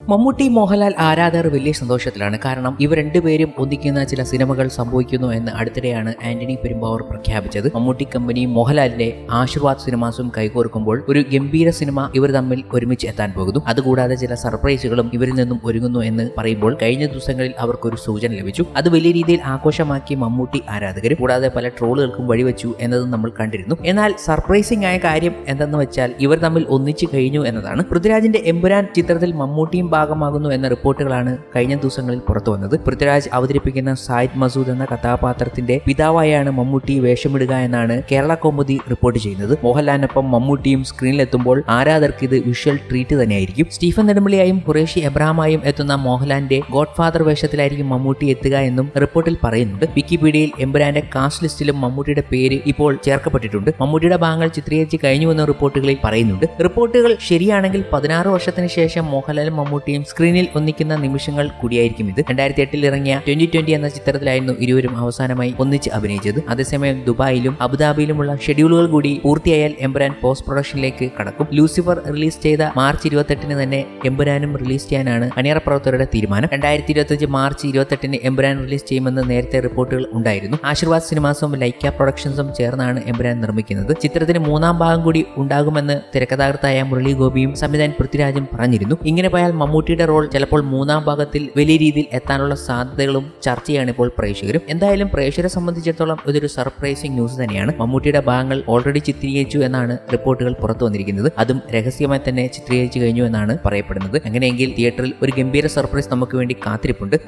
മമ്മൂട്ടി മോഹൻലാൽ ആരാധകർ വലിയ സന്തോഷത്തിലാണ്. കാരണം ഇവർ രണ്ടുപേരും ഒന്നിക്കുന്ന ചില സിനിമകൾ സംഭവിക്കുന്നു എന്ന് അടുത്തിടെയാണ് ആന്റണി പെരുമ്പാവൂർ പ്രഖ്യാപിച്ചത്. മമ്മൂട്ടി കമ്പനി മോഹൻലാലിന്റെ ആശീർവാദ് സിനിമാസും കൈകോർക്കുമ്പോൾ ഒരു ഗംഭീര സിനിമ ഇവർ തമ്മിൽ ഒരുമിച്ച് എത്താൻ പോകുന്നു. അതുകൂടാതെ ചില സർപ്രൈസുകളും ഇവരിൽ നിന്നും ഒരുങ്ങുന്നു എന്ന് പറയുമ്പോൾ കഴിഞ്ഞ ദിവസങ്ങളിൽ അവർക്കൊരു സൂചന ലഭിച്ചു. അത് വലിയ രീതിയിൽ ആഘോഷമാക്കി മമ്മൂട്ടി ആരാധകർ കൂടാതെ പല ട്രോളുകൾക്കും വഴിവെച്ചു എന്നതും നമ്മൾ കണ്ടിരുന്നു. എന്നാൽ സർപ്രൈസിംഗ് ആയ കാര്യം എന്തെന്ന് വെച്ചാൽ ഇവർ തമ്മിൽ ഒന്നിച്ചു കഴിഞ്ഞു എന്നതാണ്. പൃഥ്വിരാജിന്റെ എമ്പുരാൻ ചിത്രത്തിൽ മമ്മൂട്ടിയും ഭാഗമാകുന്നു എന്ന റിപ്പോർട്ടുകളാണ് കഴിഞ്ഞ ദിവസങ്ങളിൽ പുറത്തു വന്നത്. പൃഥ്വിരാജ് അവതരിപ്പിക്കുന്ന സായിദ് മസൂദ് എന്ന കഥാപാത്രത്തിന്റെ പിതാവായാണ് മമ്മൂട്ടി വേഷമിടുക എന്നാണ് കേരള കോമുദി റിപ്പോർട്ട് ചെയ്യുന്നത്. മോഹൻലാലിനൊപ്പം മമ്മൂട്ടിയും സ്ക്രീനിലെത്തുമ്പോൾ ആരാധകർക്ക് ഇത് വിഷ്വൽ ട്രീറ്റ് തന്നെയായിരിക്കും. സ്റ്റീഫൻ നെടുമ്പളിയായും ഖുറേഷി എബ്രഹാമായും എത്തുന്ന മോഹൻലാലിന്റെ ഗോഡ് ഫാദർ വേഷത്തിലായിരിക്കും മമ്മൂട്ടി എത്തുക എന്നും റിപ്പോർട്ടിൽ പറയുന്നുണ്ട്. വിക്കിപീഡിയയിൽ എംബുരാന്റെ കാസ്റ്റ് ലിസ്റ്റിലും മമ്മൂട്ടിയുടെ പേര് ഇപ്പോൾ ചേർക്കപ്പെട്ടിട്ടുണ്ട്. മമ്മൂട്ടിയുടെ ഭാഗങ്ങൾ ചിത്രീകരിച്ച് കഴിഞ്ഞുവെന്ന റിപ്പോർട്ടുകളിൽ പറയുന്നുണ്ട്. റിപ്പോർട്ടുകൾ ശരിയാണെങ്കിൽ പതിനാറ് വർഷത്തിന് ശേഷം മോഹൻലാലും മമ്മൂട്ടിയും സ്ക്രീനിൽ ഒന്നിക്കുന്ന നിമിഷങ്ങൾ കൂടിയായിരിക്കും ഇത്. രണ്ടായിരത്തി എട്ടിൽ ഇറങ്ങിയ ട്വന്റി ട്വന്റി എന്ന ചിത്രത്തിലായിരുന്നു ഇരുവരും അവസാനമായി ഒന്നിച്ച് അഭിനയിച്ചത്. അതേസമയം ദുബായിലും അബുദാബിയിലുമുള്ള ഷെഡ്യൂളുകൾ കൂടി പൂർത്തിയായാൽ എംബുരാൻ പോസ്റ്റ് പ്രൊഡക്ഷനിലേക്ക് കടക്കും. ലൂസിഫർ റിലീസ് ചെയ്ത മാർച്ച് ഇരുപത്തെട്ടിന് തന്നെ എംബുരാനും റിലീസ് ചെയ്യാനാണ് അണിയറ പ്രവർത്തകരുടെ തീരുമാനം. രണ്ടായിരത്തി ഇരുപത്തഞ്ച് മാർച്ച് ഇരുപത്തെട്ടിന് എംബുരാൻ റിലീസ് ചെയ്യുമെന്ന് നേരത്തെ റിപ്പോർട്ടുകൾ ഉണ്ടായിരുന്നു. ആശീർവാദ് സിനിമാസും ലൈക്ക പ്രൊഡക്ഷൻസും ചേർന്നാണ് എംബുരാൻ നിർമ്മിക്കുന്നത്. ചിത്രത്തിന് മൂന്നാം ഭാഗം കൂടി ഉണ്ടാകുമെന്ന് തിരക്കഥാകൃത്തായ മുരളി ഗോപിയും സംവിധാൻ പൃഥ്വിരാജും പറഞ്ഞിരുന്നു. ഇങ്ങനെ പോയാൽ മമ്മൂട്ടിയുടെ റോൾ ചിലപ്പോൾ മൂന്നാം ഭാഗത്തിൽ വലിയ രീതിയിൽ എത്താനുള്ള സാധ്യതകളും ചർച്ച ചെയ്യാണ് ഇപ്പോൾ പ്രേക്ഷകരും. എന്തായാലും പ്രേക്ഷകരെ സംബന്ധിച്ചിടത്തോളം ഇതൊരു സർപ്രൈസിംഗ് ന്യൂസ് തന്നെയാണ്. മമ്മൂട്ടിയുടെ ഭാഗങ്ങൾ ഓൾറെഡി ചിത്രീകരിച്ചു എന്നാണ് റിപ്പോർട്ടുകൾ പുറത്തു വന്നിരിക്കുന്നത്. അതും രഹസ്യമായി തന്നെ ചിത്രീകരിച്ചു കഴിഞ്ഞു എന്നാണ് പറയപ്പെടുന്നത്. അങ്ങനെയെങ്കിൽ തിയേറ്ററിൽ ഒരു ഗംഭീര സർപ്രൈസ് നമുക്ക് വേണ്ടി കാത്തിരിപ്പുണ്ട്.